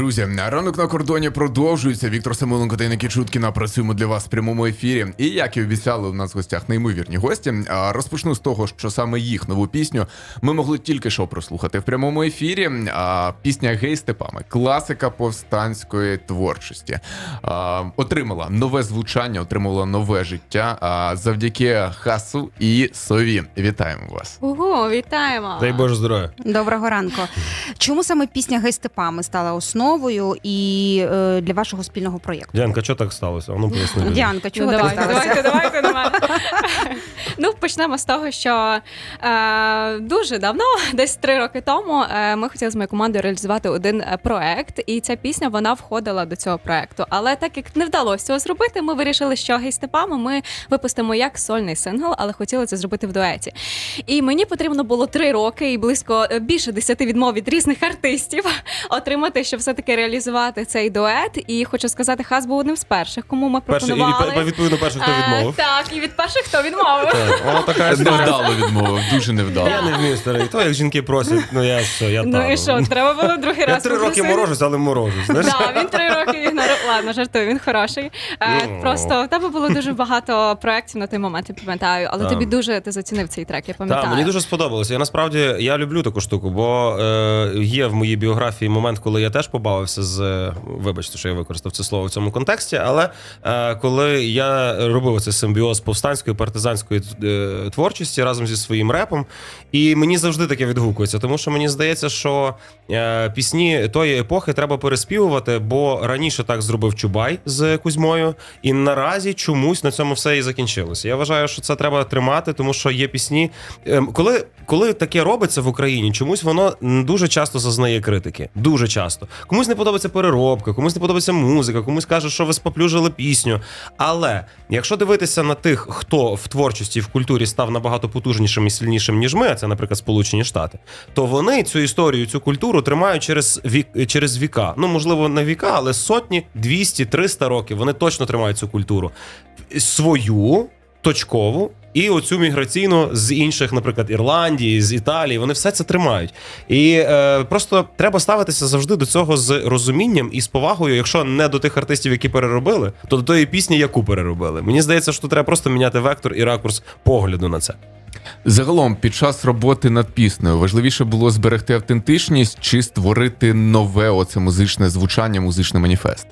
Друзі, ранок на кордоні продовжується. Віктор Самиленко та Інна Чуткіна працюємо для вас в прямому ефірі. І як і обіцяли, у нас в гостях неймовірні гості. А, Розпочну з того, що саме їх нову пісню ми могли тільки що прослухати в прямому ефірі. А, Пісня Гей Степами, класика повстанської творчості. А, Отримала нове звучання, отримала нове життя. А, Завдяки Хасу і Сові. Вітаємо вас. Ого, вітаємо! Дай Боже здоров'я. Доброго ранку. Чому саме пісня Гей Степами стала основою і е, для вашого спільного проєкту? Діанка, що так сталося? Ну поясни. людям. Діанка, Ну, так давайте, сталося? давайте, давайте мене. Ну, почнемо з того, що е, дуже давно, десь три роки тому, е, ми хотіли з моєю командою реалізувати один е, проект, і ця пісня вона входила до цього проекту. Але так як не вдалося цього зробити, ми вирішили, що гей Степами ми випустимо як сольний сингл, але хотіли це зробити в дуеті. І мені потрібно було три роки і близько е, більше десяти відмов від різних артистів отримати, щоб все-таки реалізувати цей дует. І хочу сказати, Хас був одним з перших, кому ми Перший, і пропонували. від- відповідно, перший, хто Е, відмовив. Так, і від перших, хто відмовив. Так, Вона така історія. Невдало відмовив, дуже невдало. Я не вмію старий. То як жінки просять, ну я що, я Ну і що, треба було другий Я раз. три роки попросити? морожусь, але морожусь. Знаєш? Так, він три роки. Ладно, жартую, він хороший. Е, Ну. Просто в тебе було дуже багато проєктів на той момент, я пам'ятаю, але Так. тобі дуже ти зацінив цей трек, я пам'ятаю. Так, мені дуже сподобалося. Я насправді я люблю таку штуку, бо е, є в моїй біографії момент, коли я теж побавився з е, вибачте, що я використав це слово в цьому контексті. Але е, коли я робив цей симбіоз повстанської партизанської е, творчості разом зі своїм репом, і мені завжди таке відгукується, тому що мені здається, що е, пісні тої епохи треба переспівувати, бо раніше так зробив Чубай з Кузьмою, і наразі чомусь на цьому все і закінчилося. Я вважаю, що це треба тримати, тому що є пісні. Ем, Коли, коли таке робиться в Україні, чомусь воно дуже часто зазнає критики. Дуже часто. Комусь не подобається переробка, комусь не подобається музика, комусь каже, що ви споплюжили пісню. Але якщо дивитися на тих, хто в творчості в культурі став набагато потужнішим і сильнішим, ніж ми, а це, наприклад, Сполучені Штати, то вони цю історію, цю культуру тримають через вік через віка. Ну можливо, не віка, але сотні, 200, 300 років. Вони точно тримають цю культуру свою точкову. І оцю міграційну з інших, наприклад, Ірландії, з Італії, вони все це тримають. І е, просто треба ставитися завжди до цього з розумінням і з повагою, якщо не до тих артистів, які переробили, то до тої пісні, яку переробили. Мені здається, що треба просто міняти вектор і ракурс погляду на це. Загалом, під час роботи над піснею важливіше було зберегти автентичність чи створити нове оце музичне звучання, музичний маніфест.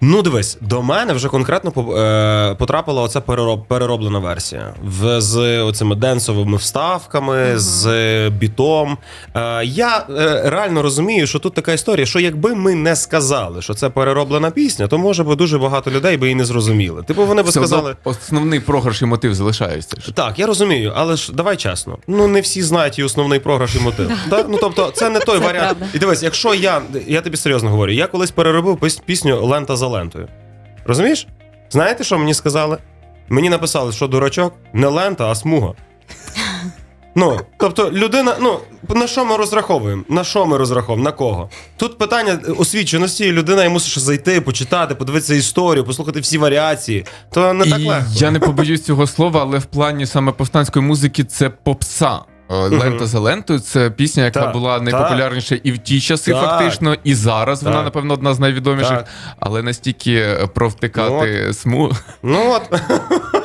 Ну, дивись, до мене вже конкретно е, потрапила оця перероб, перероблена версія в, з оцими денсовими вставками, з бітом. Е, я е, реально розумію, що тут така історія, що якби ми не сказали, що це перероблена пісня, то може би дуже багато людей би і не зрозуміли. Типу вони би Все сказали. основний програш і мотив залишається. ж. Так, я розумію, але ж давай чесно. Ну не всі знають і основний програш і мотив. Так? Ну тобто, це не той варіант. І дивись, якщо я, я тобі серйозно говорю, я колись переробив піс- пісню Лента за лентою. Розумієш? Знаєте, що мені сказали? Мені написали, що дурачок не лента, а смуга. Ну, тобто, людина, ну на що ми розраховуємо? На що ми розраховуємо? На кого? Тут питання освіченості, і людина і мусиш зайти, почитати, подивитися історію, послухати всі варіації. То не так І легко. я не побоюсь цього слова, але в плані саме повстанської музики це попса. Е, Лента за лентою це пісня, яка Так, була так. найпопулярніша і в ті часи, Так. фактично, і зараз вона, напевно, одна з найвідоміших, Так. але настільки провтикати ну, сму. Ну от.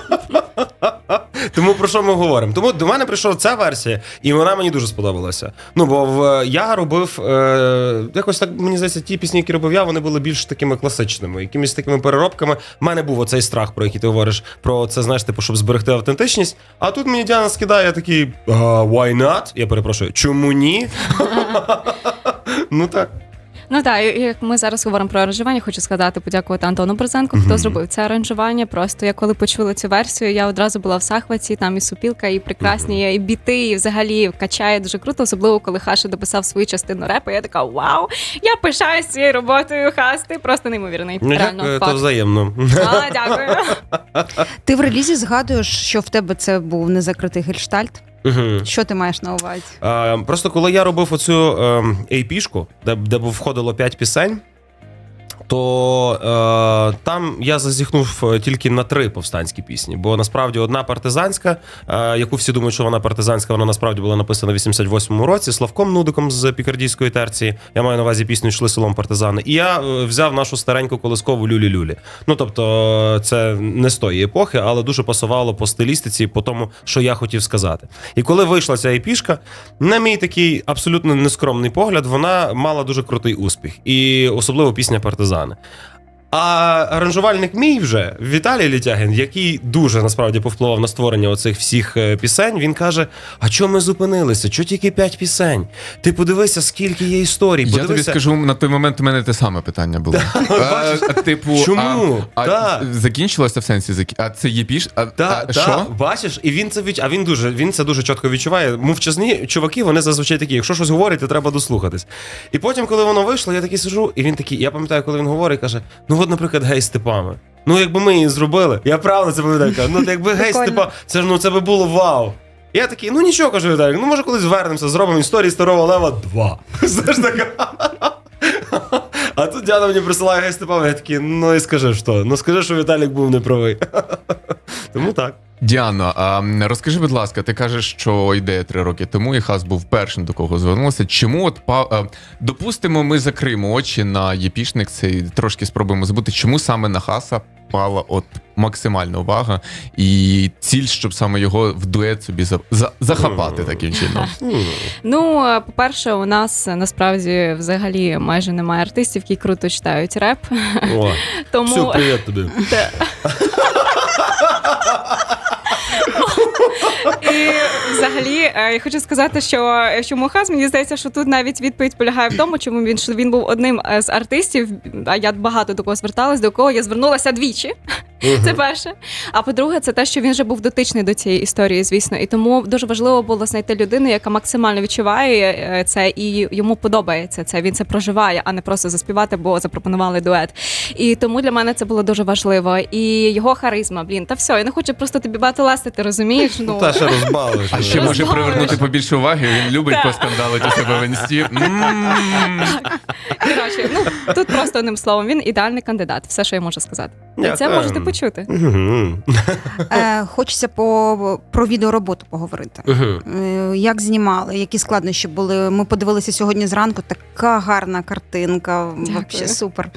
Тому про що ми говоримо? Тому до мене прийшла ця версія, і вона мені дуже сподобалася. Ну, бо в, я робив е, якось так, мені здається, ті пісні, які робив я, вони були більш такими класичними, якимись такими переробками. У мене був оцей страх, про який ти говориш, про це, знаєш, типу, щоб зберегти автентичність. А тут мені Діана скидає такий «А, why not? Я перепрошую, чому ні? ну так. Ну так, і як ми зараз говоримо про аранжування, хочу сказати, подякувати Антону Брозенку, хто зробив це аранжування. Просто я коли почула цю версію, я одразу була в захваті. Там і супілка, і прекрасні і біти, і взагалі качає дуже круто, особливо коли Хаша дописав свою частину репу. Я така вау! Я пишаюсь цією роботою. Хас, ти просто неймовірний. Ну, Реально, дякую, то факт. взаємно. А, дякую. Ти в релізі згадуєш, що в тебе це був незакритий гельштальт. Мгм. Що ти маєш на увазі? Е, просто коли я робив оцю ейпішку, AP-шку, де, де б входило 5 пісень. То е, там я зазіхнув е, тільки на три повстанські пісні. Бо насправді одна партизанська, е, яку всі думають, що вона партизанська, вона насправді була написана в 88-му році Славком Нудиком з пікардійської терції. Я маю на увазі пісню йшли селом партизани. І я е, взяв нашу стареньку колискову Люлі-Люлі. Ну тобто, це не з тої епохи, але дуже пасувало по стилістиці, по тому, що я хотів сказати. І коли вийшла ця епішка, на мій такий абсолютно нескромний погляд, вона мала дуже крутий успіх. І особливо пісня Партизани. А аранжувальник мій вже Віталій Літягін, який дуже насправді повпливав на створення оцих всіх е, пісень, він каже: А чому ми зупинилися? Чого тільки п'ять пісень? Ти подивися, скільки є історій. Я тобі скажу, на той момент у мене те саме питання було. А, Типу, Чому? Закінчилося в сенсі А це є піш? Що? бачиш, і він це відч... а він дуже він це дуже чітко відчуває. Мовчазні чуваки, вони зазвичай такі, якщо щось говорять, то треба дослухатись. І потім, коли воно вийшло, я такий сижу, і він такий, я пам'ятаю, коли він говорить, каже: ну от, наприклад, гей з типами. Ну, якби ми її зробили, я правда це пам'ятаю. кажу, Ну, якби гей з типа, це ж ну це би було вау. Я такий, ну нічого кажу, Віталік, ну може колись вернемося, зробимо історії старого лева 2. Знаєш така. А тут Діана мені присилає гей Степан, я такий, ну і скажи що? Ну скажи, що Віталік був неправий. Тому так. Діано, а розкажи, будь ласка, ти кажеш, що йде три роки тому, і Хас був першим, до кого звернувся. Чому от па- допустимо, ми закриємо очі на єпішник, це трошки спробуємо забути, Чому саме на Хаса пала от максимальна увага і ціль, щоб саме його в дует собі за, за- захапати таким чином? Ну, по-перше, у нас насправді взагалі майже немає артистів, які круто читають реп. О, Тому Все, привіт тобі. І взагалі е, я хочу сказати, що що хас, мені здається, що тут навіть відповідь полягає в тому, чому він що він був одним е, з артистів. А я багато до кого зверталась, до кого я звернулася двічі. Це перше. А по-друге, це те, що він вже був дотичний до цієї історії, звісно. І тому дуже важливо було знайти людину, яка максимально відчуває е, це і йому подобається це. Він це проживає, а не просто заспівати, бо запропонували дует. І тому для мене це було дуже важливо. І його харизма, блін, та все, я не хочу просто тобі батиласти, ти розумієш? Ну Та ще розбавиш. А ще може привернути побільше уваги. Він любить поскандалити себе в інсті. Коротше, ну тут просто одним словом, він ідеальний кандидат. Все, що я можу сказати. Це можете почути. Мгм. Е, хочеться по, про відеороботу поговорити. Е, Як знімали, які складнощі були? Ми подивилися сьогодні зранку. Така гарна картинка. Вообще супер.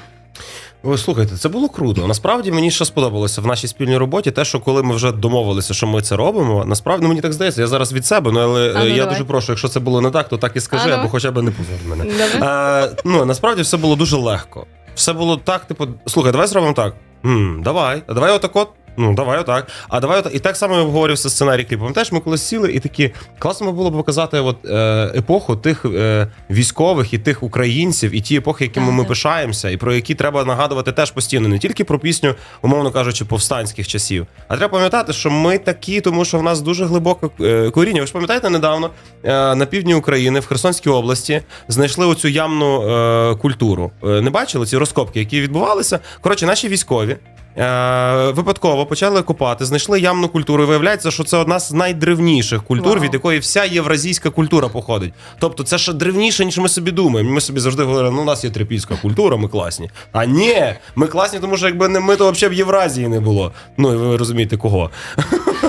Ви слухайте, це було круто. Насправді мені ще сподобалося в нашій спільній роботі, те, що коли ми вже домовилися, що ми це робимо. Насправді ну, мені так здається, я зараз від себе, ну але А, ну, е, я давай. дуже прошу, якщо це було не так, то так і скажи, А, ну. або хоча б не позор мене. Е, ну насправді все було дуже легко. Все було так, типу, слухай, давай зробимо так. М, давай, давай отак от. Ну, давай отак. А давай отак. І так само обговорювався сценарій кліпу. Пам'ятаєш, ми колись сіли і такі класно було б показати от, е, епоху тих е, військових і тих українців, і ті епохи, якими ми пишаємося, і про які треба нагадувати теж постійно, не тільки про пісню, умовно кажучи, повстанських часів. А треба пам'ятати, що ми такі, тому що в нас дуже глибоке е, коріння. Ви ж пам'ятаєте, недавно е, на півдні України, в Херсонській області, знайшли оцю ямну е, культуру. Е, не бачили ці розкопки, які відбувалися. Коротше, наші військові. Е, випадково почали копати, знайшли ямну культуру. І виявляється, що це одна з найдревніших культур, Вау. від якої вся євразійська культура походить. Тобто, це ще древніше, ніж ми собі думаємо. Ми собі завжди говорили, ну у нас є трипільська культура, ми класні. А ні, ми класні, тому що якби не ми, то взагалі б Євразії не було. Ну і ви розумієте кого.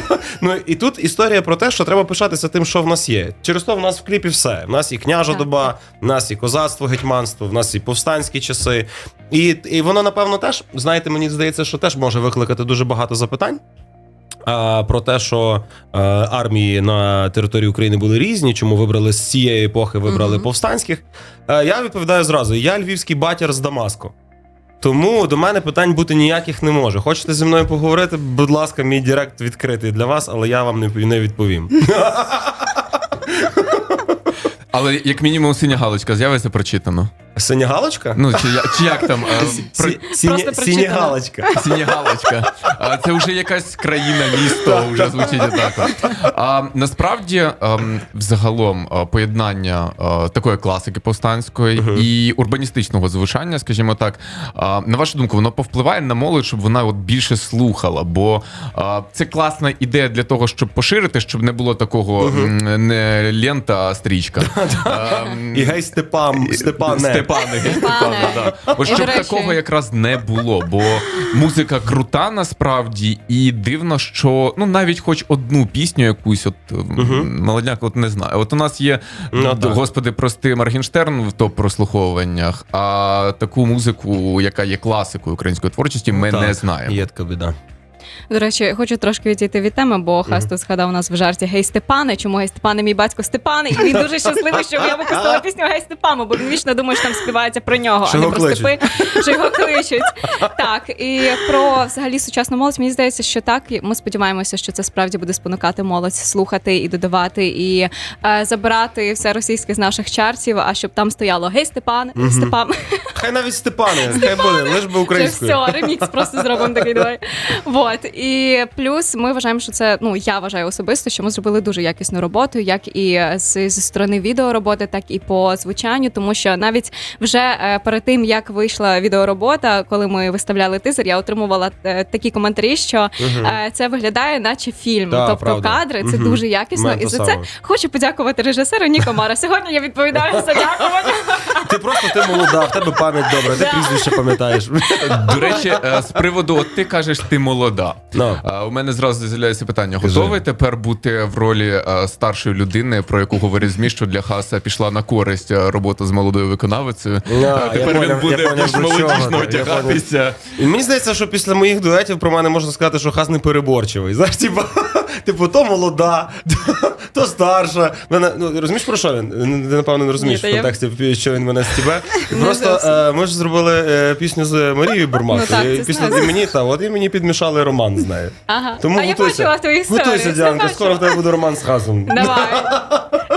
Ну і тут історія про те, що треба пишатися тим, що в нас є. Через то в нас в кліпі все. В нас і княжа Так. доба, в нас і козацтво, гетьманство, в нас і повстанські часи. І, і воно, напевно, теж, знаєте, мені здається, що теж може викликати дуже багато запитань. Про те, що е, армії на території України були різні, чому вибрали з цієї епохи, вибрали Мгм. повстанських. Е, я відповідаю зразу: я львівський батір з Дамаско. Тому до мене питань бути ніяких не може. Хочете зі мною поговорити? Будь ласка, мій директ відкритий для вас, але я вам не, відповім. Але як мінімум синя галочка з'явиться прочитано. Синя галочка? Ну чи, я- чи як там е, про- Сі- сіня- Просто Синя прочитано. галочка. галочка. А це вже якась країна, місто вже звучить так. от. А насправді, ем, взагалом, е, поєднання е, такої класики повстанської і урбаністичного звучання, скажімо так, а, на вашу думку, воно повпливає на молодь, щоб вона от більше слухала. Бо це класна ідея для того, щоб поширити, щоб не було такого м, не лента, а стрічка. Ем, І гей Степан, Степане. Степани, гей-степани, да. І, щоб до речі- такого якраз не було, бо музика крута насправді, і дивно, що ну навіть хоч одну пісню якусь, от Мгм. молодняк, от не знаю. От у нас є Ну, так. господи, прости Маргенштерн в топ прослуховуваннях, а таку музику, яка є класикою української творчості, ми Так, не знаємо. Є така біда. До речі, хочу трошки відійти від теми, бо Хас тут згадав нас в жарті Гей Степане. Чому гей Степане, мій батько Степане? І він дуже щасливий, що я випустила пісню Гей Степане, бо він вічно думає, що там співається про нього, Що а не його про кличуть. степи, що його кличуть. Так, і про взагалі сучасну молодь, мені здається, що так. І Ми сподіваємося, що це справді буде спонукати молодь слухати і додавати, і е, забирати все російське з наших чартів, а щоб там стояло Гей Степан, Степан. Хай навіть Степани, хай буде, лиш би Вже українською. все, ремікс просто зробимо такий давай. Вот. І плюс ми вважаємо, що це, ну я вважаю особисто, що ми зробили дуже якісну роботу, як і з, зі сторони відеороботи, так і по звучанню, тому що навіть вже е, перед тим, як вийшла відеоробота, коли ми виставляли тизер, я отримувала е, такі коментарі, що е, це виглядає, наче фільм. Да, тобто правда. кадри це Мгм. дуже якісно. Мене І за це хочу подякувати режисеру Ніко Мара. Сьогодні я відповідаю за дякування. Ти просто ти молода, в тебе пам'ять добра, ти прізвище пам'ятаєш. До речі, е, з приводу, от ти кажеш, ти молода. Ну. У мене зразу з'являється питання: Кажи. готовий тепер бути в ролі е, старшої людини, про яку говорить ЗМІ, що для Хаса пішла на користь е, робота з молодою виконавицею? Я тепер поняв, він я буде поняв, більш до чого молодіжно ти, я одягатися. І мені здається, що після моїх дуетів про мене можна сказати, що хас не переборчивий. Знаєш, типу, типу, то молода, то старша. Мене, ну, розумієш, про що він? Ти, напевно, не розумієш Ні, в та я- контексті, що він мене стібе. Не Просто е, ми ж зробили е, пісню з Марією Бурмак. Ну так, і це після знаю. і мені, та, от і мені підмішали роман з нею. Ага. Тому а я готуйся. почула твою історію. Готуйся, все Діанка, бачила. скоро в тебе буде роман з хасом. Давай.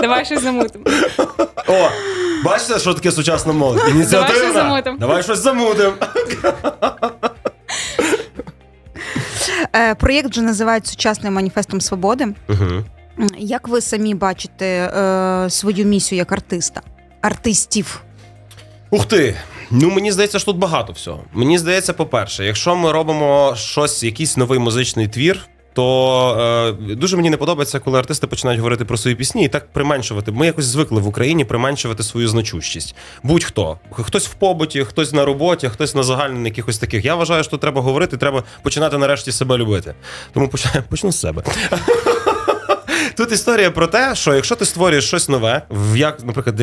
Давай щось замутимо. О, бачите, що таке сучасна молодь? Ініціативна. замутим. Давай щось замутим. Е, Проєкт вже називають сучасним маніфестом свободи. Угу. Як ви самі бачите е, свою місію як артиста? Артистів? Ух ти! Ну мені здається, що тут багато всього. Мені здається, по-перше, якщо ми робимо щось, якийсь новий музичний твір. То е, дуже мені не подобається, коли артисти починають говорити про свої пісні і так применшувати. Ми якось звикли в Україні применшувати свою значущість. Будь-хто. Хтось в побуті, хтось на роботі, хтось на загальних якихось таких. Я вважаю, що треба говорити, треба починати нарешті себе любити. Тому почну, з себе. Тут історія про те, що якщо ти створюєш щось нове, в як, наприклад,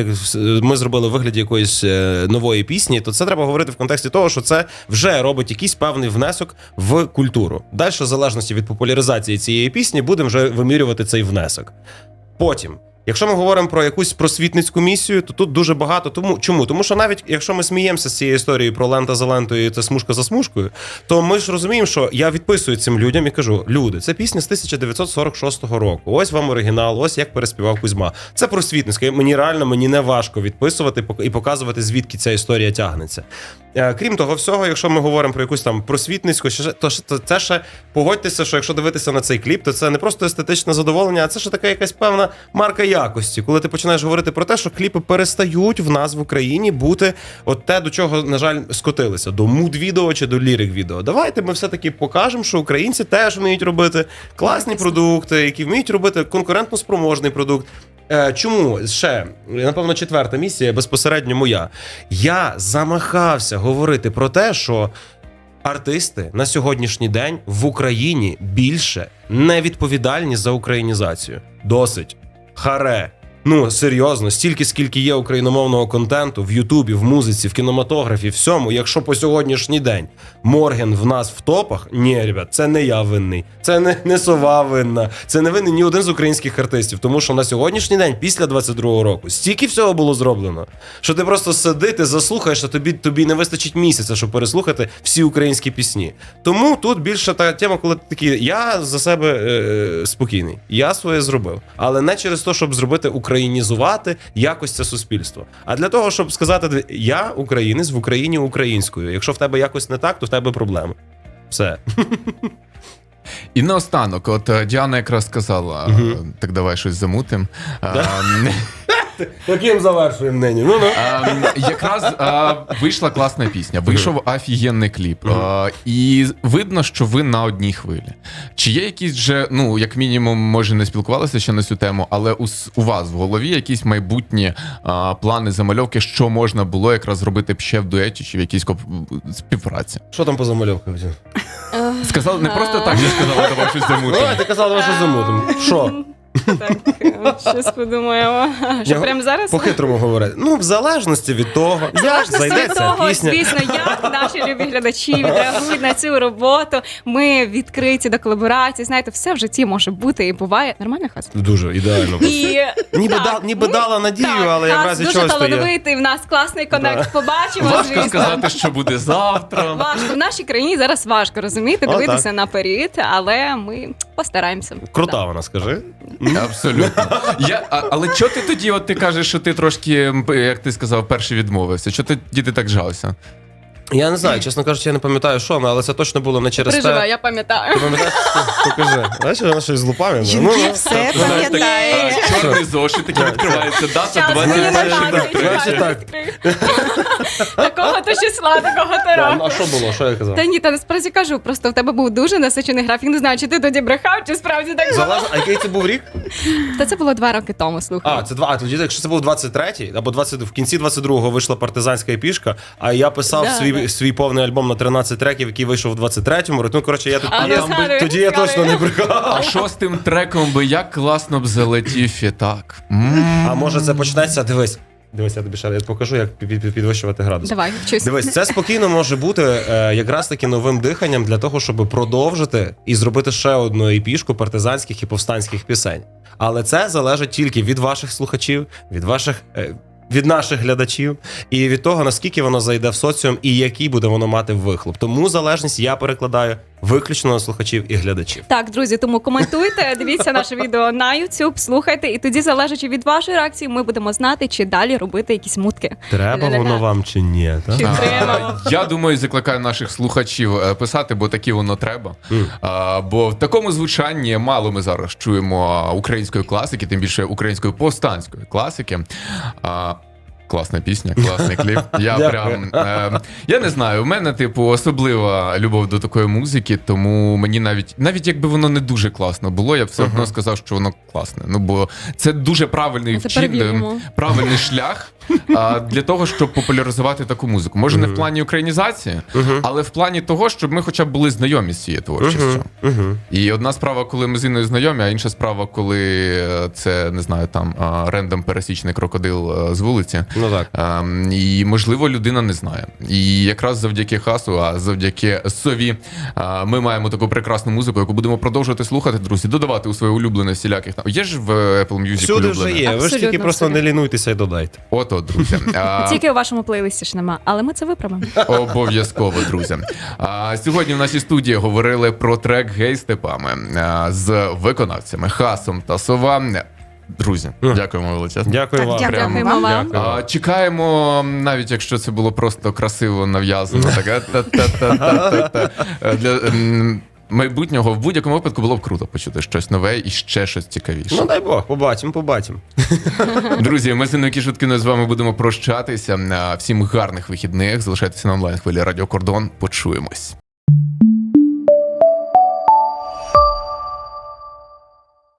ми зробили в вигляді якоїсь е, нової пісні, то це треба говорити в контексті того, що це вже робить якийсь певний внесок в культуру. Далі, в залежності від популяризації цієї пісні, будемо вже вимірювати цей внесок. Потім. Якщо ми говоримо про якусь просвітницьку місію, то тут дуже багато. Тому чому? Тому що навіть якщо ми сміємося з цієї історії про лента за лентою, і це смужка за смужкою, то ми ж розуміємо, що я відписую цим людям і кажу: люди, це пісня з 1946 року. Ось вам оригінал, ось як переспівав Кузьма. Це просвітницьке. Мені реально мені не важко відписувати і показувати, звідки ця історія тягнеться. Е, Крім того всього, якщо ми говоримо про якусь там просвітницьку, то це ще погодьтеся, що якщо дивитися на цей кліп, то це не просто естетичне задоволення, а це ще така якась певна марка якості, коли ти починаєш говорити про те, що кліпи перестають в нас в Україні бути от те, до чого, на жаль, скотилися: до муд-відео чи до лірик-відео. Давайте ми все-таки покажемо, що українці теж вміють робити класні продукти, які вміють робити конкурентно спроможний продукт. Е, Чому ще напевно четверта місія безпосередньо моя? Я замахався говорити про те, що артисти на сьогоднішній день в Україні більше не відповідальні за українізацію. Досить харе. Ну серйозно, стільки скільки є україномовного контенту в Ютубі, в музиці, в кінематографі, всьому. Якщо по сьогоднішній день Морген в нас в топах, ні, ребят, це не я винний, це не, не сова винна, це не винний ні один з українських артистів. Тому що на сьогоднішній день, після 22-го року, стільки всього було зроблено, що ти просто сиди, ти заслухаєш, а тобі тобі не вистачить місяця, щоб переслухати всі українські пісні. Тому тут більше та тема, коли ти такий, я за себе е, спокійний, я своє зробив, але не через те, щоб зробити українізувати якось це суспільство. А для того, щоб сказати, я українець в Україні українською. Якщо в тебе якось не так, то в тебе проблеми. Все. І наостанок, от е, Діана якраз сказала, е, так давай щось замутим. А, Яким завершуємо нині? Ну, ну. Ем, якраз е, вийшла класна пісня, вийшов офігенний кліп. Е, і видно, що ви на одній хвилі. Чи є якісь вже, ну, як мінімум, може, не спілкувалися ще на цю тему, але у, с- у вас в голові якісь майбутні е, плани, замальовки, що можна було якраз зробити б ще в дуеті чи в якійсь коп- співпраці? Що там по замальовках? Сказали, не просто так, я сказала, давай щось Ну, замутимо. ти казала, що замутимо. Що? Так, щось подумаємо. Що Я прямо зараз? По-хитрому говорити. Ну, в залежності від того, як зайде від ця того, пісня. звісно, як наші любі глядачі відреагують на цю роботу. Ми відкриті до колаборації. Знаєте, все в житті може бути і буває. Нормально хас? Дуже ідеально. І Ніби, так, да, ніби ми- дала надію, так, але в Хас разі дуже чогось то є. талановитий. В нас класний коннект. Побачимо. Важко звісно. сказати, що буде завтра. Важко в нашій країні зараз важко розуміти, О, дивитися наперед, але ми постараємося. Крута вона, скажи. Абсолютно. Я, а, але чого ти тоді, от ти кажеш, що ти трошки, м, як ти сказав, перший відмовився? Чого ти діти так жалися? Я не знаю, чесно кажучи, я не пам'ятаю, що, але це точно було не через Переживай, те. я пам'ятаю. Ти пам'ятаєш? Покажи. Бачиш, вона щось з лупами. Жінки Ну, все пам'ятають. чорний зошит, такий відкривається дата Щас, мені 21 нагадують, так. Такого то числа, такого то року. а що було? Що я казав? Та ні, та насправді кажу, просто в тебе був дуже насичений графік. Не знаю, чи ти тоді брехав, чи справді так було. Залежно, а який це був рік? Та це було два роки тому, слухай. А, це два. А тоді, якщо це був 23-й, або 20, в кінці 22-го вийшла партизанська епішка, а я писав Да, свій, да. свій повний альбом на 13 треків, який вийшов в 23-му році. Ну, коротше, я тут А, я, ну, згадую, тоді я згадую. точно не брехав. А шостим треком би як класно б залетів і так. М. А може це почнеться? Дивись. Дивись, я тобі ще раз покажу, як під- під- підвищувати градус. Давай, вчусь. Дивись, це спокійно може бути е, якраз таки новим диханням для того, щоб продовжити і зробити ще одну епішку партизанських і повстанських пісень. Але це залежить тільки від ваших слухачів, від ваших. е, від наших глядачів і від того, наскільки воно зайде в соціум і який буде воно мати вихлоп. Тому залежність я перекладаю виключно на слухачів і глядачів. Так, друзі, тому коментуйте, дивіться наше відео на YouTube, слухайте, і тоді, залежачи від вашої реакції, ми будемо знати, чи далі робити якісь мутки. Треба Ля-ля-ля. воно вам чи ні? Та? Чи треба? Я думаю, закликаю наших слухачів е, писати, бо такі воно треба. Мгм. А, Бо в такому звучанні мало ми зараз чуємо української класики, тим більше української повстанської класики. А, Класна пісня, класний кліп. Я прям е, я не знаю. У мене, типу, особлива любов до такої музики, тому мені навіть навіть якби воно не дуже класно було, я б все одно сказав, що воно класне. Ну бо це дуже правильний вчин, правильний шлях а, для того, щоб популяризувати таку музику. Може, не в плані українізації, але в плані того, щоб ми хоча б були знайомі з цією творчістю. І одна справа, коли ми з Інною знайомі, а інша справа, коли е, це не знаю, там рендом пересічний крокодил е, з вулиці. Ну так. Ем, І можливо, людина не знає. І якраз завдяки хасу, а завдяки сові, а, ми маємо таку прекрасну музику, яку будемо продовжувати слухати, друзі, додавати у своє улюблене всіляких. там. Є ж в Apple Music Всюди вже є. Ви ж тільки Абсолютно просто не лінуйтеся і додайте. Друзі. А, Тільки у вашому плейлисті ж нема, але ми це виправимо. Обов'язково, друзі. А, сьогодні в нашій студії говорили про трек Гей степами а, з виконавцями Хасом та Сова. Друзі, дякуємо величезно. Дякую вам. дякую. Прям. Дякуємо вам. Дякую. А, чекаємо, навіть якщо це було просто красиво нав'язано, таке та-та-та-та-та. Е, для м, майбутнього в будь-якому випадку було б круто почути щось нове і ще щось цікавіше. Ну дай Бог, побачимо, побачимо. Друзі, ми з Інною Кішуткіною з вами будемо прощатися. Всім гарних вихідних. Залишайтеся на онлайн хвилі Радіо Кордон. Почуємось.